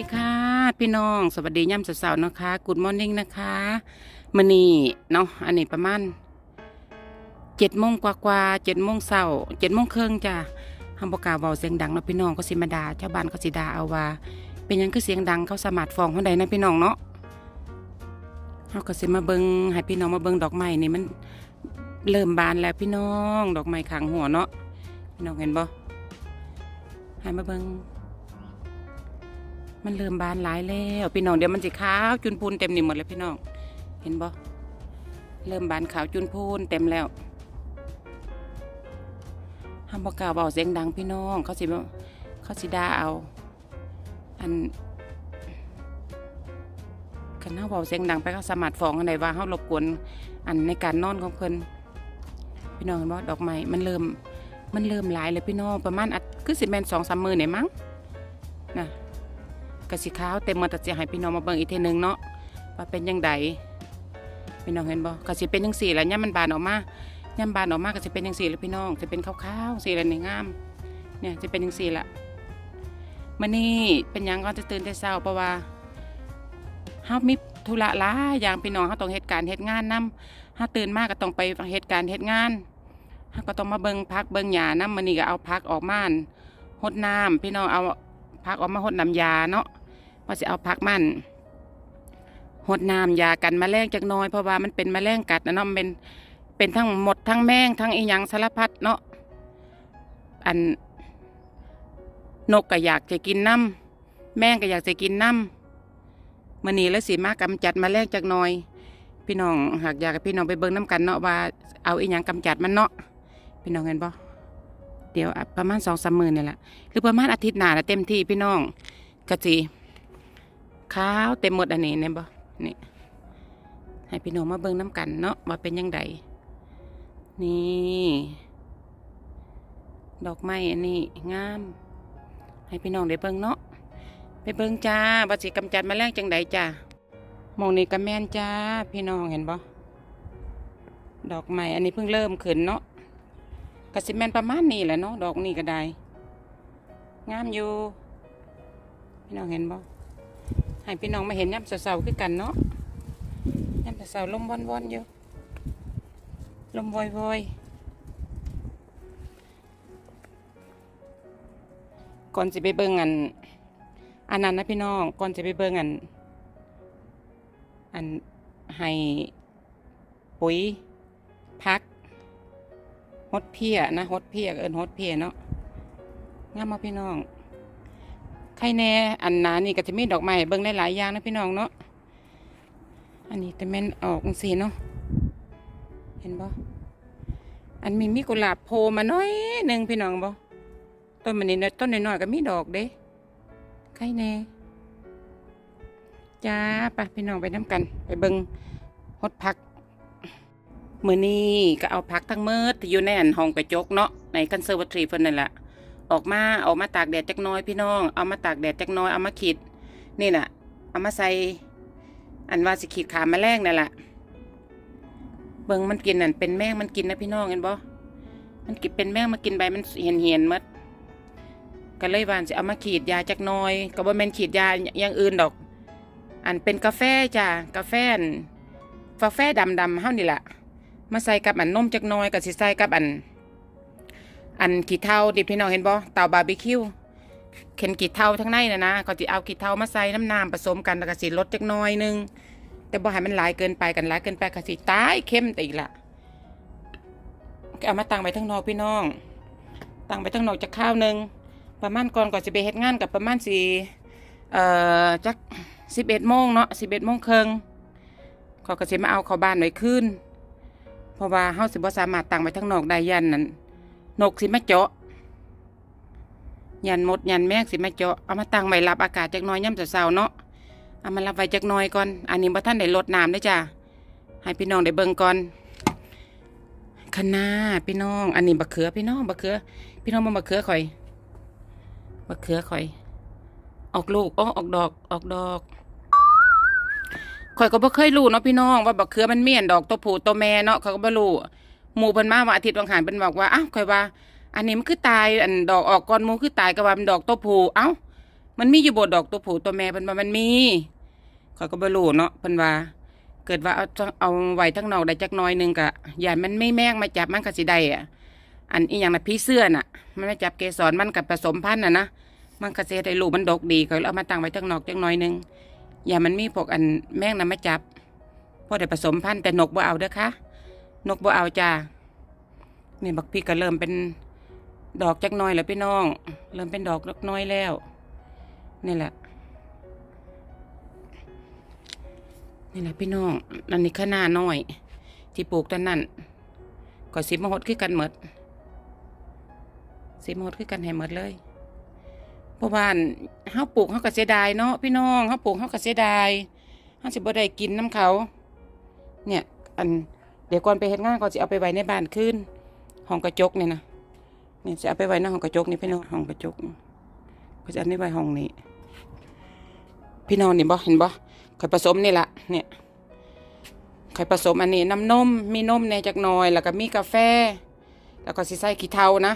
ดีค่ะ พี่น้องสวัสดีย่ำสาวๆนะคะกูดมอร์นิ่งนะคะมันนี่เนาะอันนี้ประมาณเจ็ดโมงกว่าๆเจ็ดโมงเช้าเจ็ดโมงครึ่งจ้ะฮัมบอกาเบาเสียงดังเนาะพี่น้องก็สิมาดาชาวบ้านเขาสิดาเอาว่า เป็นยังคือเสียงดังเขาสมารถฟ้องเขาได้นะพี่น้องเนาะเขาก็สิมาเบิงให้พี่น้องมาเบิงดอกไม้นี่มันเริ่มบานแล้วพี่น้อง ดอกไม้ขังหัวเนาะพี่น้องเห็นบ่ให้มาเบิง มันเริ่มบานหลายแล้วพี่น้องเดี๋ยวมันสิขาวจุนพูนเต็มนี่หมดเลยพี่น้อง เห็นบ่เริ่มบานขาวจุนพูนเต็มแล้วห้ามบอกกล่าวเบาเสียงดังพี่น้อง เขาสิเขาสิด่าเอา อันคันเฮาเบาเสียงดังไปเขาสามารถฟ้องอันใดว่าเฮารบกวนอันในการนอนของเพิ่นพี่น้องเห็นบ่ดอกไม้มันเริ่มมันเริ่มหลายเลยพี่น้องประมาณอัดคือสิแมนสองสามมือเนี่ยมั้งนะ กะสิขาวเต็มมาแต่จะให้พี่น้องมาเบิ่งอีกทีหนึงเนาะว่าเป็นยังไงพี่น้องเห็นบ่กะสิเป็นยังสี่แหละย่ำมันบานออกมาย่ำบานออกมากะสิเป็นยังสี่แล้วพี่น้องจะเป็นขาวๆสี่แล้วนี่งามเนี่ยจะเป็นยังสี่ละมื้อนี้เป็นยังก็จะตื่นแต่เช้าเพราะว่าเฮามีธุระหลายอย่างพี่น้องเฮาต้องเฮ็ดการณ์เฮ็ดงานนํเฮาตื่นมากก็ต้องไปเฮ็ดการณ์เฮ็ดงานเฮาก็ต้องมาเบิ่งพักเบิ่งหญ้านํมื้อนี้ก็เอาพักออกม่านรดน้ำพี่น้องเอาพักออกมาหดน้ำยาเนาะ ว่าจะเอาพักมันหดน้ำยากันแมลงจักน้อยเพราะว่ามันเป็นมแมลงกัดนะเนาะเป็นเป็นทั้งหมดทั้งแมงทั้งอีหยังสารพัดเนาะอันนกก็อยากจะกินน้ำแมงก็อยากจะกินน้ำมันนี่แล้วสีมากกำจัดมแมลงจักน้อย พี่น้องหากอยากพี่น้องไปเบิ่งน้ำกันเนาะว่าเอาอีหยังกำจัดมันเนาะพี่น้องเห็นบ่เดี๋ยวประมาณสองสามหมื่นนี่แหละหรือประมาณอาทิตย์หน้าละเต็มที่พี่น้องกะจี ขาวเต็มหมดอันนี้เนี่ยบ่นี่ให้พี่น้องมาเบิ่งน้ำกันเนาะว่าเป็นยังไงนี่ ดอกไม้อันนี้งาม ให้พี่น้องได้เบิ่งเนาะไปเบิ่งจ้าว่าสิกำจัดมาแมลงจังใดจ้ามองนี้ก็แม่นจ้าพี่น้องเห็นบ่ดอกไม้อันนี้เพิ่งเริ่มขึ้นเนาะกระสิแมนประมาณนี้แหละเนาะดอกนี้ก็ได้ งามอยู่ พี่น้องเห็นบ่ ให้พี่น้องมาเห็นย่ำเสาๆคือกันเนาะย่ำเสาๆลมวอนๆอยู่ลมวอยๆก่อนสิไปเบิ่งอันอันนั้นนะพี่น้องก่อนสิไปเบิ่งอัน อันให้ปุ๋ยพักฮดเพียนะฮดเพียเอินฮดเพียเนาะงามมาพี่น้อง ใครแน่อันหนานี่ก็จะมีดอกไม้เบิ่งหลายๆอย่างนะพี่น้องเนาะอันนี้แต่แม่นออกสีเนาะเห็นบ่อันมีมีกุหลาบโผล่มาน้อยหนึ่งพี่น้องบ่ต้นมันนี่น้อยต้นน้อยๆก็มีดอกเด้ใครแน่จ้าไปพี่น้องไปน้ำกัน ไปเบิ่งฮดพักเมื่อนี้ก็เอาพักทั้งเมืดที่อยู่ในอันห้องกระจกเนาะในคอนเซอร์วทรีเพิ่นนั่นแหละ ออกมาออกมาตากแดดจักน้อยพี่น้อง เอามาตากแดดจักน้อยเอามาขีดนี่น่ะ เอามาใส่อันว่าสิขีดขาแมลงนั่นแหละเบิ่งมันกินนั่นเป็นแมงมันกินนะพี่น้องเห็นบ่มันกินเป็นแมงมากินใบมันเหียนเหียนๆหมดก็เลยว่าสิเอามาขีดยาจักน้อยก็บ่แม่นขีดยาอย่างอื่นดอก อันเป็นกาแฟจ้ะกาแฟกาแฟดำๆเฮานี่แหละมาใส่กับอันนมจักน้อยกับสิใส่กับอัน อันขี้เถ้าดิพี่น้องเห็นบ่เตาบาร์บีคิวเข็นขี้เถ้าทั้งในนะนะเขาจะเอาขี้เถ้ามาใส่น้ำน้ำผสมกันแล้วก็สิลดจักน้อยหนึงแต่บ่ให้มันหลายเกินไปกันหลายเกินไปก็สิตายเข้มแต่อีกละก็เอามาตั้งไว้ทั้งนอกพี่น้องตั้งไว้ทั้งนอกจักข้าวหนึงประมาณก่อนก่อนสิไปเฮ็ดงานกับประมาณสี่เอ่อจักสิบเอ็ดโมงเนาะสิบเอ็ดโมงครึ่งเขาก็สิมาเอาเข้าบ้านไว้คืนเพราะว่าเฮาสิบ่สามารถตั้งไว้ทั้งนอกได้ยันนั่น นกสิมาเจาะยันมดยันแมงสิมาเจาะเอามาตั้งไว้รับอากาศจักน้อยย่ำเช้าๆเนาะเอามารับไว้จักน้อยก่อน อันนี้บ่ทันได้ลดน้ำเด้จ้ะให้พี่น้องได้เบิ่งก่อนคะน้าพี่น้อง อันนี้บักเขือพี่น้องบักเขือ พี่น้องบ่บักเขือข่อยบักเขือข่อย ออกลูกอ๋อออกดอกออกดอกข่อยก็บ่เคยรู้เนาะพี่น้องว่าบักเขือมันเมียนดอกตัวผู้ตัวแม่เนาะเขาก็บ่รู้ หมู่เพิ่นมาว่าอาทิตย์วังหันเพิ่นบอกว่าอ้าวข่อยว่า อันนี้มันคือตายอันดอกออกก่อนหมู่คือตายก็ว่ามันดอกตัวผู้เอ้า มันมีอยู่บดอกตัวผู้ตัวแม่เพิ่นว่ามันมีข่อยก็บ่รู้เนาะเพิ่นว่าเกิดว่าเอาเอาไว้ทั้งนอกได้จักน้อยหนึงก็ย่านมันไม่แม่งมาจับมันก็สิได้อะอันอีหยังน่ะพี่เสื้อน่ะ มันมาจับเกสรมันกับผสมพันธุ์น่ะนะมันก็สิได้ลูกมันดกดีก็เลยเอามาตั้งไว้ทั้งนอกจักน้อยหนึงอย่ามันมีพวกอันแม่งน่ะมาจับพอได้ผสมพันธุ์แต่นกบ่เอาเด้อค่ะ นกบ่เอาจ้านี่บักพีก็เริ่มเป็นดอกจักน้อยแล้วพี่น้อง เริ่มเป็นดอกน้อยแล้ว นี่แหละ นี่แหละพี่น้องอันนี้ข้าหน้าน้อย ที่ปลูกตอนนั้นก็สิบมหดคือกันหมดสิบมหดคือกันให้หมดเลยเพราะว่าเฮาปลูกเฮาก็เสียดายเนาะพี่น้องเฮาปลูกเฮาก็เสียดายเฮาสิบ่ได้กินน้ำเขา เนี่ย อัน เดี๋ยวก่อนไปเฮ็ดงานก็สิเอาไปไว้ในบ้านคืนห้องกระจกนี่นะนี่จะเอาไปไว้ในห้องกระจกนี่พี่น้องห้องกระจกก็จะเอาในไว้ห้องนี้ พี่น้องนี่บ่เห็นบ่ข่อยผสมนี่ละเนี่ยข่อยผสมอันนี้น้ำนมมีนมในจักหน่อย แล้วก็มีกาแฟ แล้วก็สิใส่ขี้เถ้านะ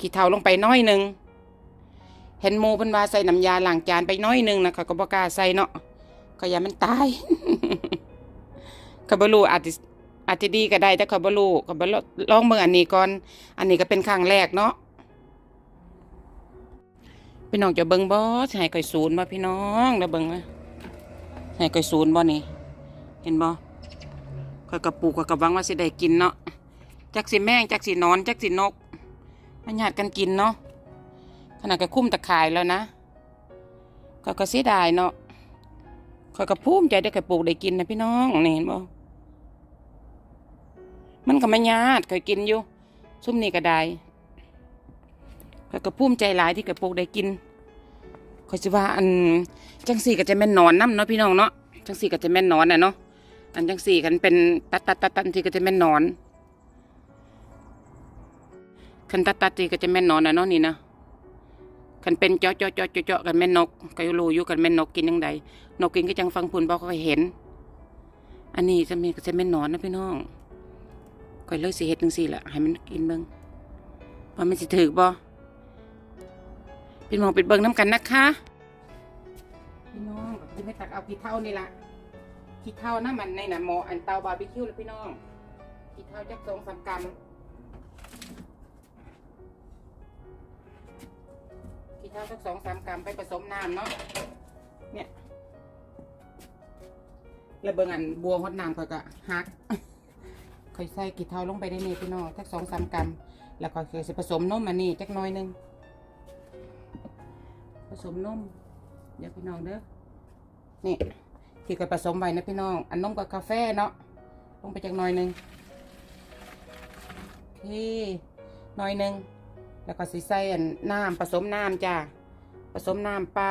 ขี้เถ้าลงไปน้อยหนึ่งเห็นหมูเพิ่นว่าใส่น้ำยาล้างจานไปน้อยหนึ่งนะข่อยก็บ่กล้าใส่เนาะก็อย่ามันตายก็บ่รู้อาจจะ อาจจะดีก็ได้แต่เข่อยบ่รู้ก็บ่ลองเบิ่งอันนี้ก่อน อันนี้ก็เป็นครั้งแรกเนาะพี่น้องจะเบิ่งบ่สิให้ข่อยศูนย์บ่พี่น้องเดี๋ยวเบิ่งให้ข่อยศูนย์บ่นี่ เห็นบ่ข่อยกระปูข่อยกระวังว่าสิได้กินเนาะจักสิแมงจักสินอนจักสินกมันญาติกันกินเนาะขนาดก็คุ้มตะข่ายแล้วนะข่อยก็เสียดายเนาะข่อยก็ภูมิใจได้ข่อยปลูกได้กินนะพี่น้องนี่เห็นบ่ มันก็ไม่ญาติข่อยกินอยู่ ซุ่มนี่ก็ได้ข้อยก็ภูมิใจหลายที่ข้อยปลูกได้กินข้อยสิว่าอันจังสี่ก็จะแม่นนอนน้ำเนาะพี่น้องเนาะจังสี่ก็จะแม่นนอนน่ะเนาะอันจังสี่กันเป็นตัดตัดตัดตัดที่ก็จะแม่นนอนคันตัดตัดที่ก็จะแม่นนอนน่ะเนาะนี่นะคันเป็นเจาะเจาะเจาะเจาะเจาะกันแม่นนกก็รู้อยู่กันแม่นนกกินยังไงนกกินก็จังฟังพูนบอกเขาเห็น อันนี้จะมีก็จะแม่นนอนนะพี่น้อง ก็เลยสิเฮ็ดจังสี่แหละให้มันกินเบิ่งว่ามันสิถือบ่พี่น้องไปเบิ่งน้ำกันนะคะพี่น้องจะไปตักเอาขี้เท่านี่ละขี้เท่าน้ำมันในน่ะหมออันเตาบาร์บีคิวแล้วพี่น้องขี้เท่าจักสองสามกรัมขี้เท่าจักสองสามกรัมไปผสมน้ำเนาะเนี่ยแล้วเบิ่งอันบัวฮดน้ำค่อยก็ฮัก ค่อยใส่ขี้เท่าลงไปได้นี่พี่น้องจักสองสามกรัมแล้วก็คือสิผสมนมอันนี้จักน้อยหนึงผสมนมเดี๋ยวพี่น้องเด้อนี่ที่ก็ผสมไว้นะพี่น้อง อันนมกับกาแฟเนาะลงไปจากน่อยหนึ่งโอเคน่อยหนึ่งแล้วก็สิใส่อันน้ำผสมน้ำจ้าผสมน้ำเปล่า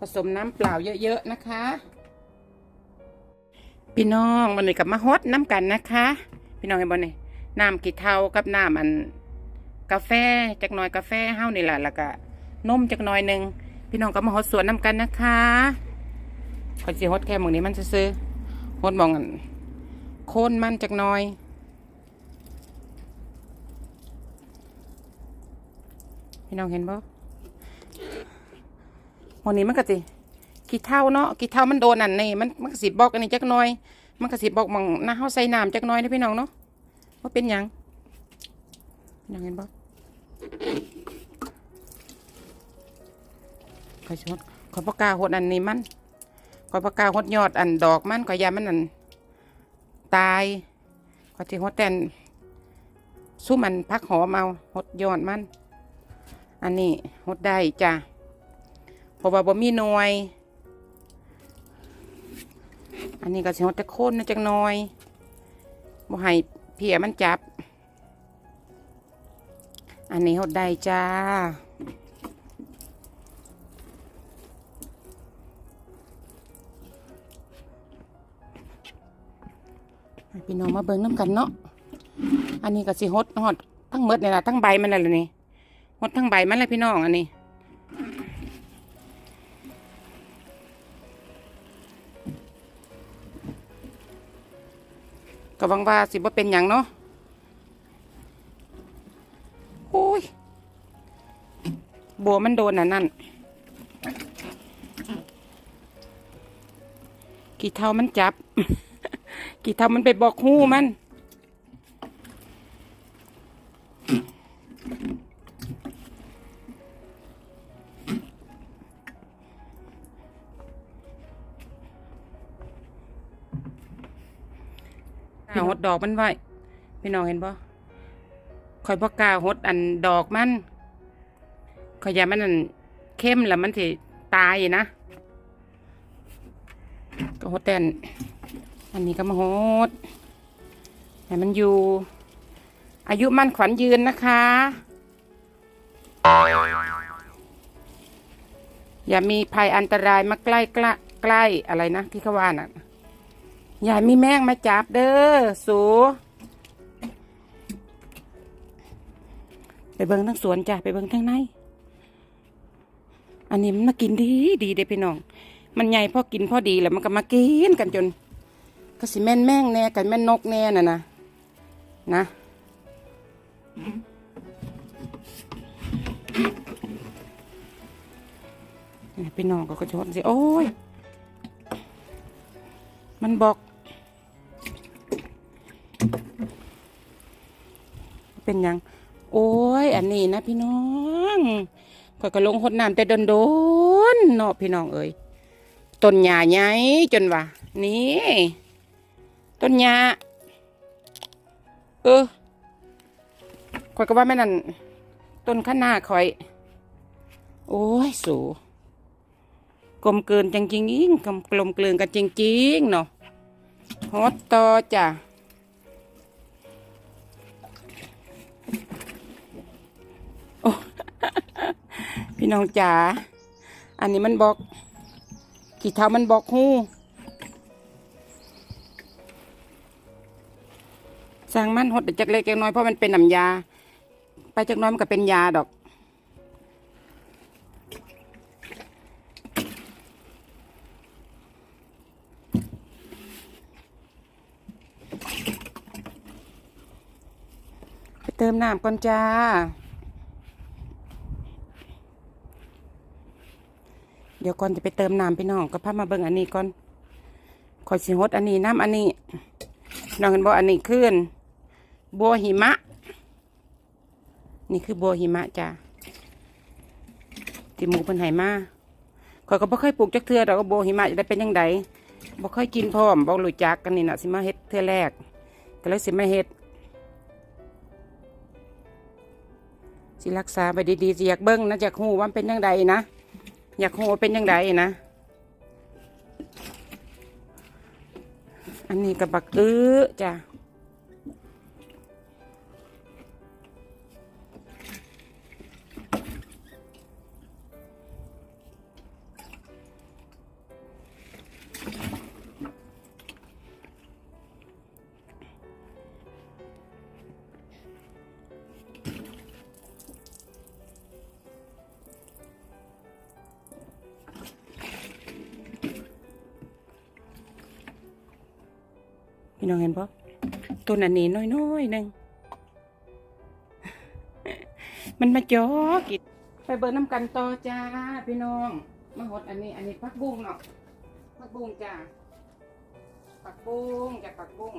ผสมน้ำเปล่าเยอะๆนะคะ พี่น้องวันนี้กับมาฮดน้ำกันนะคะ พี่น้องเห็นบ่เนี่ยน้ำกี่เท่ากับน้ำอัน กาแฟจักน่อยกาแฟเฮ้านี่แหละแล้วก็นมจักน่อยหนึ่งพี่น้องก็มาฮดสวนน้ำกันนะคะคอยสิฮดแค่หมองนี้มันซื้อฮดหมองอันโคนมันจักน่อยพี่น้องเห็นบ่หมองนี้มันก็สิ กี่เท่าเนาะกี่เท่ามันโดนอันนี่มันมันก็สิบบอกอันนี้จักน่อย มันก็สิบบอกมองหน้าเฮาใส่น้ำจักน่อยนะพี่น้องเนาะว่าเป็นยังยังเห็นบ่ขอยชดขอยปากกาหดอันนี้มันขอยปากกาหดยอดอันดอกมันขอยยามันอันตายขอยที่หดแตนสู้มันพักหอมเอาหดยอดมัน อันนี้หดได้จ้ะเพราะว่าบ่มีหน่วย อันนี้ก็สิหดแต่โค่นนะจังน่อยบ่ให้เพียมันจับ อันนี้หดได้จ้าพี่น้องมาเบิ่งน้ำกันเนาะ อันนี้ก็สิหดหดทั้งหมดเนี่ล่ะทั้งใบมันนั่นแหละนี่หดทั้งใบมันเลยพี่น้องอันนี้ ก็หวังว่าสิบ่เป็นอย่างเนาะโอ้ยบัวมันโดนน่ะนั่นกี่เท่ามันจับ กี่เท่ามันไปบอกหู้มัน ดอกมันไว้พี่น้องเห็นปะคอยบอกกล้าหดอันดอกมันคอยอย่ามันอันเข้มแล้วมันสิตายนะ ก็หดแต่นอันนี้ก็มาหดให้มันอยู่ อายุมันขวัญยืนนะคะอย่ามีภัยอันตรายมาใกล้ใกล้ใกล้อะไรนะที่เขาว่าน่ะ อย่ามีแมงมาจับเด้อสูไปเบิ่งทั้งสวนจ้ะไปเบิ่งทั้งใน อันนี้มันมากินดีดีเด้พี่น้อง มันใหญ่พอกินพอดีแล้วมันก็มากินกันจน ก็สิแม่นแมงแน่กันแม่นนกแน่น่ะนะนะพี่น้องก็กระชอนสิ โอ้ย มันบอก เป็นยัง โอ้ย อันนี้นะพี่น้องข่อยก็ลงหดน้ำแต่โดนๆเนาะพี่น้องเอ้ยต้นหญ้าใหญ่จนว่านี่ต้นหญ้าเออข่อยก็ว่าแม่นั่นต้นข้างหน้าข่อย โอ้ย สูกลมเกินจริงๆอิงกลมกลมเกลืนกันจริงๆเนาะฮอตต่อจ้ะ พี่น้องจ๋า อันนี้มันบอกกี่เท้ามันบอกหูสร้างมันหดแต่จักเล็กจักน้อยเพราะมันเป็นน้ำยา ไปจักน้อยมันก็เป็นยาดอก ไปเติมน้ำก่อนจ้า เดี๋ยวก่อนจะไปเติมน้ำพี่น้องก็พามาเบิ่งอันนี้ก่อนขอยสิฮดอันนี้น้ำอันนี้น้องเห็นบ่อันนี้ขึ้นบัวหิมะ นี่คือบัวหิมะจ้าที่หมูเพิ่นให้มาข่อยก็บ่เคยปลูกจักเทื่อดอกว่าบัวหิมะจะได้เป็นยังไงบ่เคยกินพร้อมบ่รู้จักกันนี่นะสิมาเฮ็ดเทือแรกก็เลยสิมาเฮ็ดสิรักษาไปดีๆสิอยากเบิ้งนะอยากหูว่ามันเป็นยังไงนะ อยากหูว่เป็นยังไงนะ อันนี้กับบักอื้อจ้ะ พี่น้องเห็นปะต้นอันนี้น้อยๆหนึ่งมันมาจอกิดไปเบิร์น้ำกันต่อจ้าพี่น้องมาหดอันนี้ อันนี้ผักบุ้งเนาะผักบุ้งจ้าผักบุ้งจากผักบุ้ง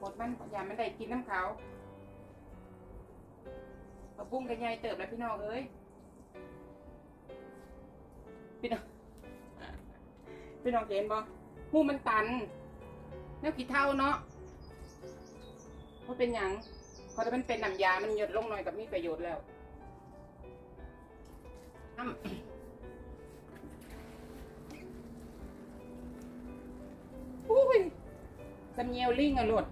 หดมันอย่ามันได้กินน้ำเขาวผักบุ้งกันใหญ่เติบแล้วพี่น้องเอ้ยพี่น้องพี่น้องเห็นบ่ หูมันตันแนวขี้เท่าเนาะเพราะเป็นหยังเพราะถ้ามันเป็นน้ำยา มันหยดลงหน่อยกับมีประโยชน์แล้วอ้ำอุ้ยสำเนียวลิงอะหลด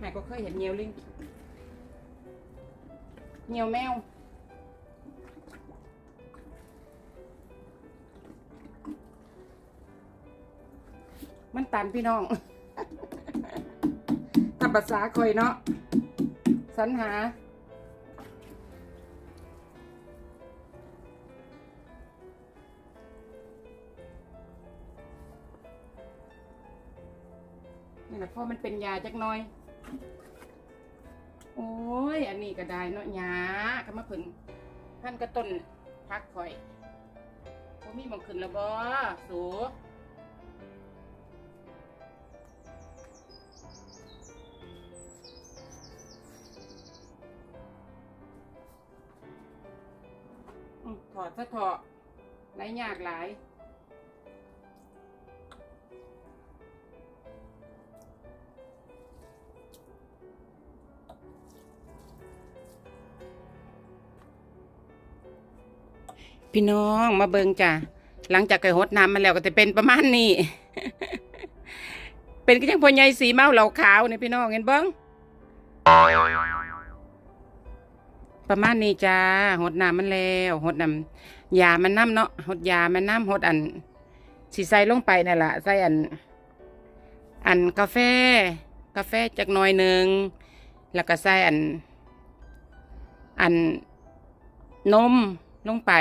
หายก็เคยเห็นเนียวลิงเนียวแมว มันตันพี่น้องทำภาษาคอยเนาะสรรหา นี่แหละเพราะมันเป็นยาจักน้อย โอ้ย อันนี้ก็ได้เนาะหยาก็มาผึ่งท่านก็ต้นพักข่อยบ่มีมองขึ้นแล้วบ่สูอืม ถอดซะเถอะไรยากหลายพี่น้องมาเบิงจ้ะหลังจากไก่หดน้ำมาแล้วก็จะเป็นประมาณนี้ เป็นก็ยังพอใหญ่สีเมาเหล่าขาวนี่พี่น้องเห็นเบิ้ง ประมาณนี้จ้าหดน้ำมันแล้วหดน้ำยามันน้ำเนาะหดยามันน้ำหดอันสีใส่ลงไปนั่นแหละใส่อัน อันกาแฟ กาแฟจักน่อยหนึ่งแล้วก็ใส่อัน อันนมลงไป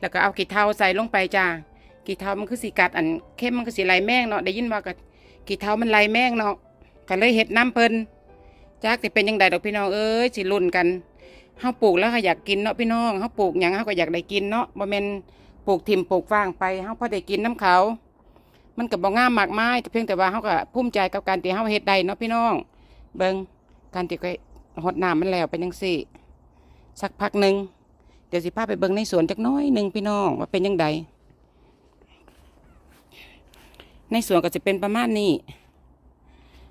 แล้วก็เอากีเทาใส่ลงไปจ้ากีเทามันคือสีกัดอันเข้มมันคือสีลายแมงเนาะได้ยินว่ากับกีเทามันลายแมงเนาะก็เลยเห็ดน้ำเพลิ่นจากที่เป็นยังไงดอกพี่น้องเอ้ยสิรุ่นกัน เฮาปลูกแล้วก็อยากกินเนาะพี่น้องเฮาปลูกหยังเฮาก็อยากได้กินเนาะบ่แม่นปลูกถิ่มปลูกฟางไปเฮาพอได้กินน้ำเขา มันก็บ่งามมากมายแต่เพียงแต่ว่าเฮาก็ภูมิใจกับการที่เฮาเฮ็ดได้เนาะพี่น้อง เบิ่งการที่ก็หดน้ำมันแล้วเป็นจังซี่ สักพักหนึ่งเดี๋ยวสิพาไปเบิ่งในสวนจักน้อยหนึ่งพี่น้องว่าเป็นยังไงในสวนก็จะเป็นประมาณนี้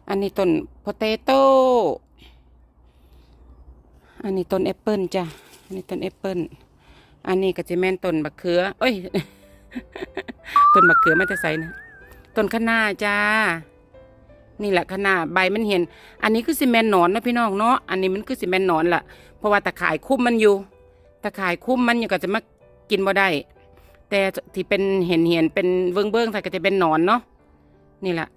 อันนี้ต้นโพเตโต้ อันนี้ต้นแอปเปิลจ้ะอันนี้ต้นแอปเปิลอันนี้ก็จะแม่นต้นบักเขือเอ้ย ต้นบักเขือไม่ได้ใส่นะ ต้นคะน้าจ้า นี่แหละคะน้าใบมันเห็น อันนี้คือซีเมนหนอนนะพี่น้องเนาะ อันนี้มันคือซีเมนหนอนล่ะ เพราะว่าตะข่ายคุ้มมันอยู่ ตะข่ายคุ้มมันอยู่ก็จะมากินบ่ได้ แต่ที่เป็นเห็นเห็นเป็นเบื้องเบื้องๆใส่ก็จะเป็นหนอนเนาะ นี่แหละ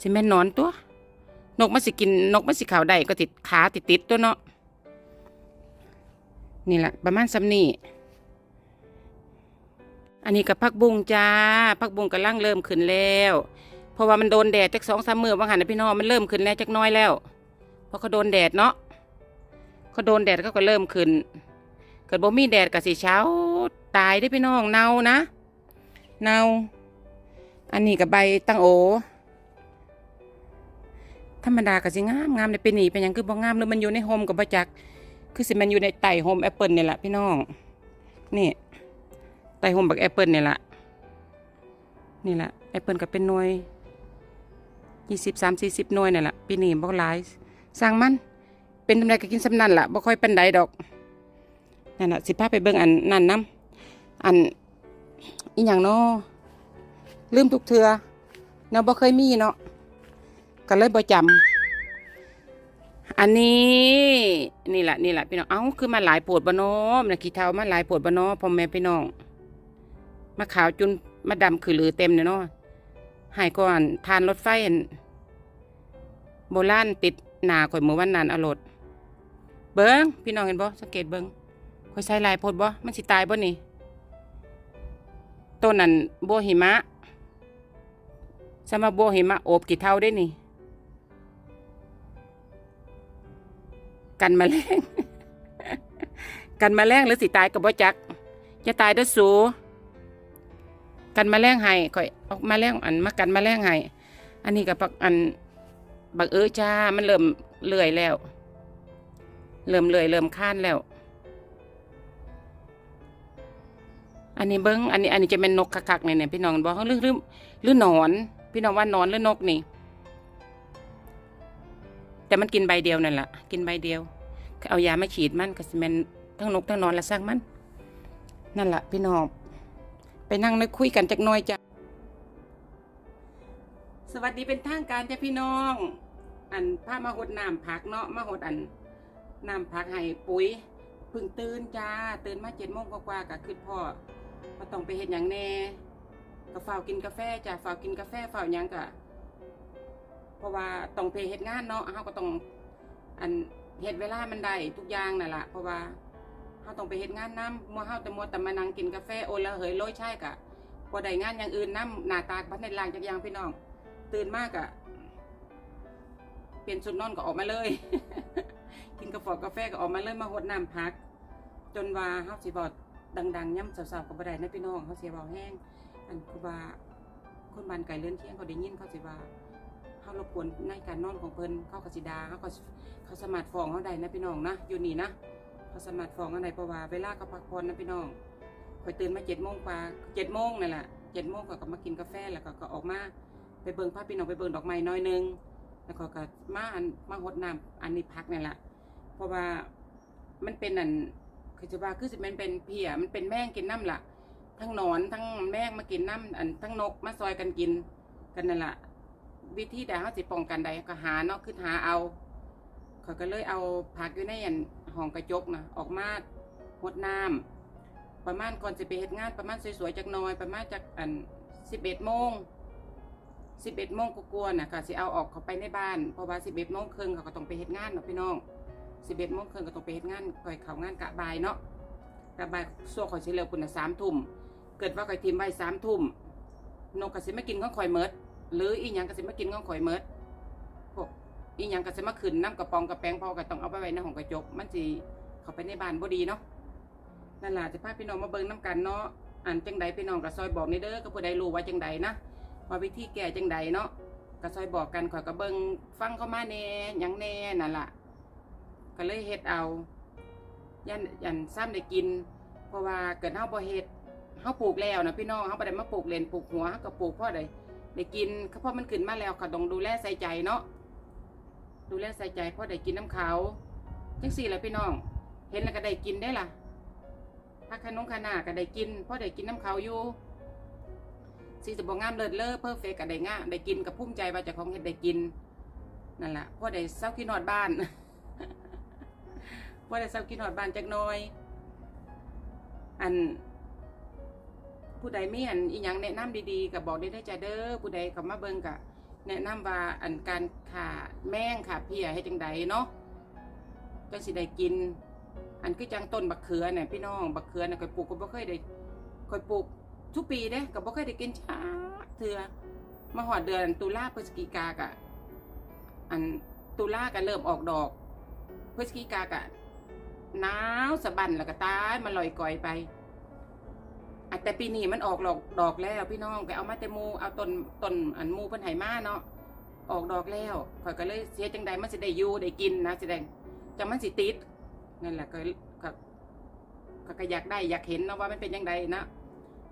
สิแม่นหนอนตัว นกมันสิกินนกมันสิขาวได้ก็ติดขาติดติดตัวเนาะนี่แหละประมาณซ้ำนี่อันนี้กับพักบุงจ้าพักบุงกำลังเริ่มขึ้นแล้ว เพราะว่ามันโดนแดดจักสองสามมือว่าหันนะพี่น้องมันเริ่มขึ้นแล้วจักน้อยแล้วเพราะเขาโดนแดดเนาะเขาโดนแดดเขาก็เริ่มขึ้น เกิดบ่มีแดดก็สิเช้าตายได้พี่น้องเน่านะ เน่าอันนี้กับใบตั้งโอ ธรรมดาก็สิงามงามในเป็นหนีเป็นหยังคือบ่งามหรือมันอยู่ในโฮมกับบ่จัก คือสิมันอยู่ในไต่โฮมแอปเปิลนี่แหละพี่น้อง นี่ไต่โฮมบักแอปเปิลนี่แหละนี่แหละแอปเปิลก็เป็นหน่วยยี่สิบสามสี่สิบหน่วยนี่แหละปีนี้บ่หลายสร้างมัน เป็นทำไดก็กินสำนันล่ะบ่ค่อยเป็นไดดอกนั่นน่ะสิพาไปเบิ่งอันนั่นน้ำอันอีหยังเนาะลืมทุกเทือเนาะบ่เคยมีเนาะ ก็เลยบ่จำอันนี้นี่แหละนี่แหละพี่น้องเอ้าคือมาหลายปวดบ่เนาะมันขี้เท้ามาหลายปวดบ่เนาะพ่อแม่พี่น้องมาขาวจนมาดำคือหรือเต็มเนาะหายก่อนทานรถไฟอันโบราณติดหนาข่อยมือวันนั้นอารถเบิ้งพี่น้องเห็นบ่สังเกตเบิ้งข่อยใส่ลายโพดบ่มันสิตายบ่นี่ต้นนั้นโบหิมะสำหรับโบหิมะโอบกี่เท่าได้นี่ กันแมลง กันแมลงหรือสิตายกับบ่จักจะตายด้อสู กันแมลงให้ข่อยออกมาแรงอันมากันแมลงให้อันนี้กับอันบักเออจ้ามันเริ่มเลื่อยแล้ว เริ่มเลื่อยเริ่มค้านแล้ว อันนี้เบิ้งอันนี้อันนี้จะเป็นนกคักๆเนี่ยเนี่ยพี่น้องบอกเขาหรือหรือหรือหนอน พี่น้องว่านอนหรือนกนี่แต่มันกินใบเดียวนั่นแหละกินใบเดียว เอายามาฉีดมันก็สิแมนทั้งนกทั้งนอนและสร้างมัน นั่นแหละพี่น้องไปนั่งนึกคุยกันจักน่อยจ้ะสวัสดีเป็นทางการจ้ะพี่น้อง อันพามาหดน้ำพักเนาะมาหดอันน้ำพักให้ปุ๋ยเพึ่งตื่นจ้าตื่นมาเจ็ดโมงกว่าๆก็คือพ่อมาต้องไปเห็ดอย่างแน่ก็ฝ้าวกินกาแฟจ้ะฝ้าวกินกาแฟฝ้าวหยังก็เพราะว่าต้องไปเฮ็ดงานเนาะเฮาก็ต้องอัน เฮ็ดเวลามันได้ทุกอย่างนั่นแหละเพราะว่าเฮาต้องไปเฮ็ดงานนํมัวเฮาแต่มัวแต่มานั่งกินกาแฟโอละเหยโรยใช่กะบ่ได้งานอย่างอื่นนํหน้าตาบ่ได้ล้างจักยางพี่น้อง ตื่นมากอะเปลี่ยนชุดนอนก็ออกมาเลย กินกาแฟกาแฟก็ออกมาเลยมาหดน้ำพัก จนว่าเฮาสิบอกดัง ๆย่ำสาวๆกับบ่ได้นะพี่น้องเฮาเสิเว้าแห้งอันคือว่าคนบ้านไก่เลื่อนเที่ยงเขาได้ยินเขาสิว่า เฮารบกวนในการนอนของเพิ่นเขากสิดาเขาก็เขาสมารฟ้องเฮาได้นะพี่น้องนะอยู่นี่นะเขาสมารฟ้องเฮาได้เพราะว่าเวลาเขาพักผ่อนนะพี่น้องข่อยตื่นมา7:00นกว่า7:00นนั่นแหละ7:00นก็ก็มากินกาแฟแล้วก็ก็ออกมาไปเบิ่งพาพพี่น้องไปเบิ่งดอกไม้น้อยหนึงแล้วก็ก็มาอันมาหดน้ำอันนี้พักนี่แหละเพราะว่ามันเป็นอันคือจะว่าคือสิมันเป็นเพียมันเป็นแมงกินน้ำละทั้งนอนทั้งแมงมากินน้ำอันทั้งนกมาซอยกันกินกันนั่นแหละ วิธีใดเขาสิป้องกันใดก็หาเนาะคือหาเอาเขาก็เลยเอาผักอยู่ในอันห้องกระจกนะออกมาหดน้ำประมาณก่อนจะไปเฮ็ดงานประมาณสวยๆจักน่อย ประมาณจากอันสิบเอ็ดโมงสิบเอ็ดโมงกลัวๆนะค่ะสิเอาออกเขาไปในบ้านเพราะว่าสิบเอ็ดโมงครึ่งเขาก็ต้องไปเฮ็ดงานเนาะพี่น้องสิบเอ็ดโมงครึ่งก็ต้องไปเฮ็ดงานก่อยเขางานกะบายเนาะกะบายส่วนข่อยสิเร็วคุณนะสามทุ่มเกิดว่าข่อยทิมไว้สามทุ่มนกกสิมากินของข่อยเมิด หรืออีหยังกสิมากินของข่อยเมิดพวกอีหยังกสิมาขึ้นน้ำกระปองกระแปงพอก็ต้องเอาไปไว้ในห้องกระจก มันสิเข้าไปในบ้านบ่ดีเนาะนั่นล่ะจะพาพี่น้องมาเบิ่งน้ำกันเนาะอันจังใดพี่น้องก็ซอยบอกนี่เด้อก็ผู้ใดรู้ว่าจังใดนะว่าวิธีแก้จังใดเนาะก็ซอยบอกกันข่อยก็เบิ่งฟังเข้ามาแน่ยังแน่นั่นล่ะก็เลยเฮ็ดเอายันยันซ้ำได้กิน เพราะว่าเกิดเฮาบ่เฮ็ดเขาปลูกแล้วนะพี่น้องเขาไปได้มาปลูกเลนปลูกหัวเขาก็ปลูกพ่อได้ ได้กินเขาพราะมันขึ้นมาแล้วเขาต้องดูแลใส่ใจเนาะดูแลใส่ใจพ่อได้กินน้ำเขาจังสี่แหละพี่น้อง เห็นแล้วก็ได้กินได้ล่ะพักขนมขนาก็ได้กินพ่อได้กินน้ำเขาอยู่สีสบงามเลิศเลอเพอร์เฟกก็ได้ง่าได้กินกับภูมิใจว่าเจะของเห็ดได้กินนั่นแหละพ่อได้เศร้ากินหอดบ้านพ่อได้เศร้ากินหอดบ้านจักน้อย อัน ผู้ใดมีอันอีหยังแนะนำดีๆก็บบอกได้ได้จ้าเด้อผู้ใดเข้ามาเบิ่งก็แนะนำว่าอันการขาแมงขาเพียให้จังใดเนาะจังสิได้กิน อันคือจังต้นบักเขือเนี่ยพี่น้องบักเขือเนี่ยข่อยปลูกก็บ่เคยได้ข่อยปลูกทุกปีเด้ก็บ่เคยได้กินช้าเทื่อมาหอดเดือนตุลาพฤศจิกากะ อันตุลาก็เริ่มออกดอก พฤศจิกากะหนาวสะบันแล้วก็ตายมาลอยก่อยไป แต่ปีนี้มันออกดอกดอกแล้ว พี่น้องไปเอามาแต่หมูเอาต้นต้นอันมูเพิ่นไหมาเนาะออกดอกแล้วข่อยก็เลยเสียจังใดมันสิได้อยู่ได้กินนะสิได้จังมันสิติดนั่นแหละก็ก็ก็ก็อยากได้อยากเห็นเนาะว่ามันเป็นยังไงนะ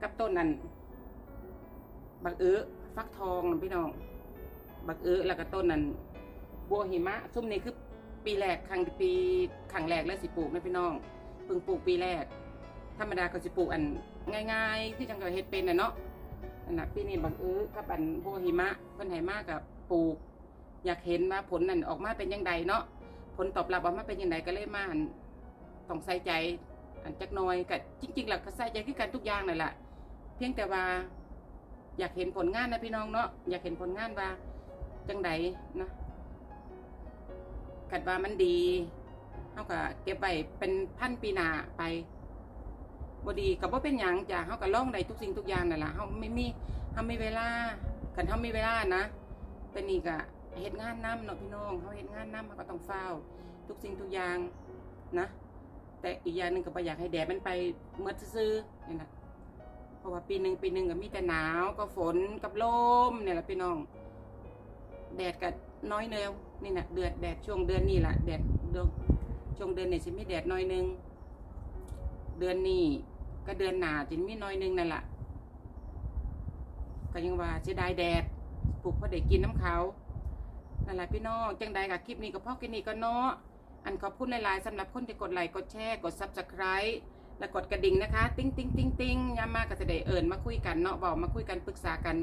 กับต้นนั้นบักเอื้อฟักทองนะพี่น้อง บักเอื้อแล้วก็ต้นนั้นบัวหิมะซุ่มนี้คือปีแรกครั้งปีครั้งแรกแล้วสิปลูกนะพี่น้องเพิ่งปลูกปีแรกธรรมดาก็สิปลูกอัน ง่ายๆที่จังก็เฮ็ดเป็นน่ะเนาะนั่นน่ะปีนี้บังเอิญกับอันโบหิมะเพิ่นให้มากับปลูก อยากเห็นว่าผลนั่นออกมาเป็นยังไงเนาะผลตอบรับออกมาเป็นยังไงก็เลยมาอันต้องใส่ใจอันจักน่อยก็จริงๆแล้วก็ใส่ใจคือกันทุกอย่างนั่นแหละเพียงแต่ว่าอยากเห็นผลงานนะพี่น้องเนาะอยากเห็นผลงานว่าจังใดนะกัดว่ามันดีเฮาก็เก็บไว้เป็นพันปีหนาไป บดีก็บ่เป็นหยังจ้ะเฮาก็ลองได้ทุกสิ่งทุกอย่างนั่นล่ะเฮาไม่มีเฮาไมีเวลาคันเฮามีเวลานะแต่นี่ก็เฮ็ดงานนํเนาะพี่น้องเฮาเฮ็ดงานนํเฮาก็ต้องเฝ้า ทุกสิ่งทุกอย่างนะแต่อีกอย่างหนึ่งก็บ่อยากให้แดดมันไปเมดซื่อนี่นะเพราะว่าปีหนึ่งปีหนึ่งก็มีแต่หนาวก็ฝนกับลมเนี่ยแหละพี่น้อง แดดก็น้อยเดียวนี่นะเดือดแดดช่วงเดือนนี้แหละแดดดือนช่วงเดือนนี้สิมีแดดน้อยนึงเดือนนี้ ก็เดือนหนาจินมีน้อยหนึงนั่นแหละก็ยังว่าเสียดายแดดปลูกพอได้กินน้ำเขานั่นแหละพี่น้องจังใดกับคลิปนี้ก็พ่อกินนี่ก็เนาะอันขอบคุณหลายๆสำหรับคนที่กดไลค์กดแชร์กดซับสไคร b e และกดกระดิ่งนะคะ ติ้งติ้งติ้งติ้งยามมากก็จะได้เอิญมาคุยกันเนาะบอกมาคุยกันปรึกษากัน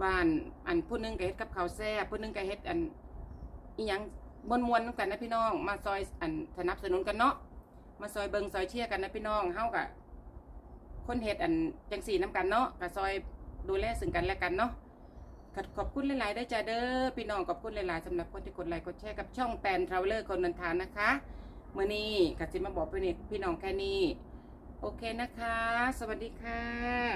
ว่าอันอันผู้หนึงก็เฮ็ดกับเขาแซ่ผู้หนึงก็เฮ็ดอันอีหยังมวนมวนกันนะพี่น้อง มาซอยอันสนับสนุนกันเนาะมาซอยเบิงซอยเชียร์กันนะพี่น้องเฮากับ คนเฮ็ดอันจังสีน้ำกันเนาะก็ซอยดูแลซึ่งกันและกันเนาะขอขอบคุณหลายๆได้จ้าเด้อพี่น้องขอบคุณหลายๆสำหรับคนที่กดไลค์กดแชร์กับช่องแตนทราเวลเลอร์คนเดินทางนะคะเมื่อนี้กัจิมาบอกพี่นี่พี่น้องแค่นี้ โอเคนะคะ สวัสดีค่ะ